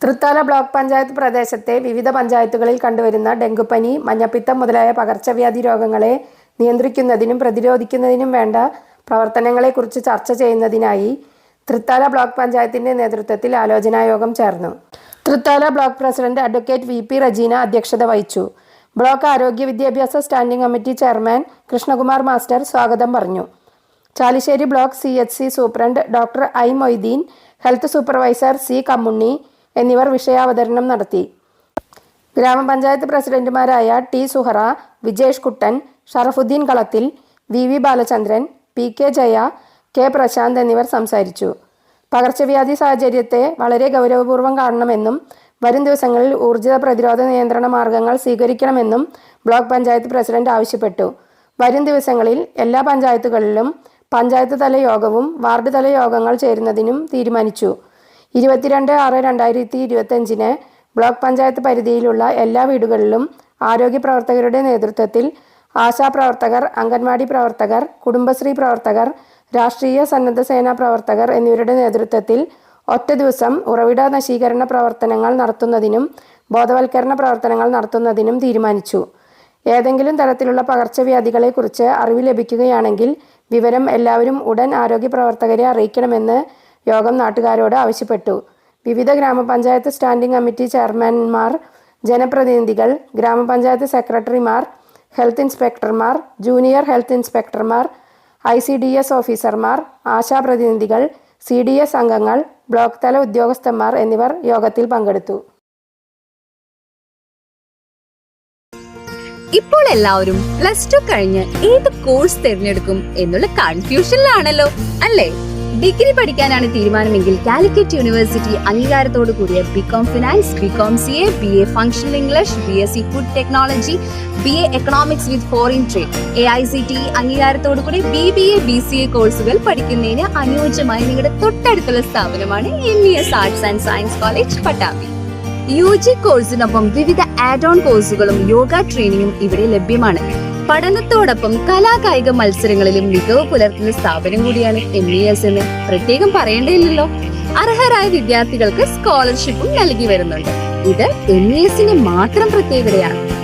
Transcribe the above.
Thrithala block panchayat പ്രദേശത്തെ വിവിധ പഞ്ചായത്തുകളിൽ കണ്ടുവരുന്ന ഡെങ്കുപ്പനി മഞ്ഞപ്പിത്തം മുതലായ പകർച്ചവ്യാധി രോഗങ്ങളെ നിയന്ത്രിക്കുന്നതിനും പ്രതിരോധിക്കുന്നതിനും വേണ്ട പ്രവർത്തനങ്ങളെക്കുറിച്ച് ചർച്ച ചെയ്യുന്നതിനായി തൃത്താല ബ്ലോക്ക് പഞ്ചായത്തിന്റെ നേതൃത്വത്തിൽ ആലോചനായോഗം ചേർന്നു. Thrithala block president advocate V P Rajeena അധ്യക്ഷത വഹിച്ചു. ബ്ലോക്ക് ആരോഗ്യ വിദ്യാഭ്യാസ standing committee chairman Krishnakumar master സ്വാഗതം പറഞ്ഞു. Chalissery block C H C superintendent doctor I Moideen health supervisor C Kammunni എന്നിവർ വിഷയാവതരണം നടത്തി. ഗ്രാമപഞ്ചായത്ത് പ്രസിഡന്റുമാരായ T Suhara Vijesh Kuttan Sharafudheen Kalathil V V Balachandran P K Jaya K Prashanth എന്നിവർ സംസാരിച്ചു. പകർച്ചവ്യാധി സാഹചര്യത്തെ വളരെ ഗൗരവപൂർവം കാണണമെന്നും വരും ദിവസങ്ങളിൽ ഊർജിത പ്രതിരോധ നിയന്ത്രണ മാർഗങ്ങൾ സ്വീകരിക്കണമെന്നും ബ്ലോക്ക് പഞ്ചായത്ത് പ്രസിഡന്റ് ആവശ്യപ്പെട്ടു. വരും ദിവസങ്ങളിൽ എല്ലാ പഞ്ചായത്തുകളിലും പഞ്ചായത്ത് തല യോഗവും വാർഡ് തല യോഗങ്ങൾ ചേരുന്നതിനും തീരുമാനിച്ചു. ഇരുപത്തിരണ്ട് ആറ് രണ്ടായിരത്തി ഇരുപത്തഞ്ചിന് ബ്ലോക്ക് പഞ്ചായത്ത് പരിധിയിലുള്ള എല്ലാ വീടുകളിലും ആരോഗ്യ പ്രവർത്തകരുടെ നേതൃത്വത്തിൽ ആശാപ്രവർത്തകർ അംഗൻവാടി പ്രവർത്തകർ കുടുംബശ്രീ പ്രവർത്തകർ രാഷ്ട്രീയ സന്നദ്ധ സേനാ പ്രവർത്തകർ എന്നിവരുടെ നേതൃത്വത്തിൽ ഒറ്റ ദിവസം ഉറവിട നശീകരണ പ്രവർത്തനങ്ങൾ നടത്തുന്നതിനും ബോധവൽക്കരണ പ്രവർത്തനങ്ങൾ നടത്തുന്നതിനും തീരുമാനിച്ചു. ഏതെങ്കിലും തരത്തിലുള്ള പകർച്ചവ്യാധികളെക്കുറിച്ച് അറിവ് ലഭിക്കുകയാണെങ്കിൽ വിവരം എല്ലാവരും ഉടൻ ആരോഗ്യ പ്രവർത്തകരെ അറിയിക്കണമെന്ന് യോഗം നാട്ടുകാരോട് ആവശ്യപ്പെട്ടു. വിവിധ ഗ്രാമപഞ്ചായത്ത് സ്റ്റാൻഡിംഗ് കമ്മിറ്റി ചെയർമാൻമാർ ജനപ്രതിനിധികൾ ഗ്രാമപഞ്ചായത്ത് സെക്രട്ടറിമാർ ഹെൽത്ത് ഇൻസ്പെക്ടർമാർ ജൂനിയർ ഹെൽത്ത് ഇൻസ്പെക്ടർമാർ ഐ സി ഡി എസ് ഓഫീസർമാർ ആശാപ്രതിനിധികൾ സി ഡി എസ് അംഗങ്ങൾ ബ്ലോക്ക് തല ഉദ്യോഗസ്ഥന്മാർ എന്നിവർ യോഗത്തിൽ പങ്കെടുത്തു. ഇപ്പോൾ എല്ലാവരും പ്ലസ് ടു കഴിഞ്ഞ് ഏത് കോഴ്സ് തിരഞ്ഞെടുക്കും എന്നുള്ള കൺഫ്യൂഷനിലാണല്ലോ അല്ലേ? ഡിഗ്രി പഠിക്കാനാണ് തീരുമാനമെങ്കിൽ കാലിക്കറ്റ് യൂണിവേഴ്സിറ്റി അംഗീകാരത്തോടു കൂടിയ BCom finance BCom C A B A functional English B S C food technology B A economics with foreign trade A I C T അംഗീകാരത്തോടു കൂടി B B A B C A കോഴ്സുകൾ പഠിക്കുന്നതിന് അനുയോജ്യമായി നിങ്ങളുടെ തൊട്ടടുത്തുള്ള സ്ഥാപനമാണ് M E S arts and science college Pattambi U G കോഴ്സിനൊപ്പം വിവിധ add on കോഴ്സുകളും യോഗ ട്രെയിനിങ്ങും ഇവിടെ ലഭ്യമാണ്. പഠനത്തോടൊപ്പം കലാകായിക മത്സരങ്ങളിലും മികവ് പുലർത്തുന്ന സ്ഥാപനം കൂടിയാണ് എം ഇ എസ് എന്ന്. പ്രത്യേകം പറയേണ്ടതില്ലല്ലോ. അർഹരായ വിദ്യാർത്ഥികൾക്ക് സ്കോളർഷിപ്പും നൽകി വരുന്നുണ്ട്. ഇത് എം ഇ എസിന്റെ മാത്രം പ്രത്യേകതയാണ്.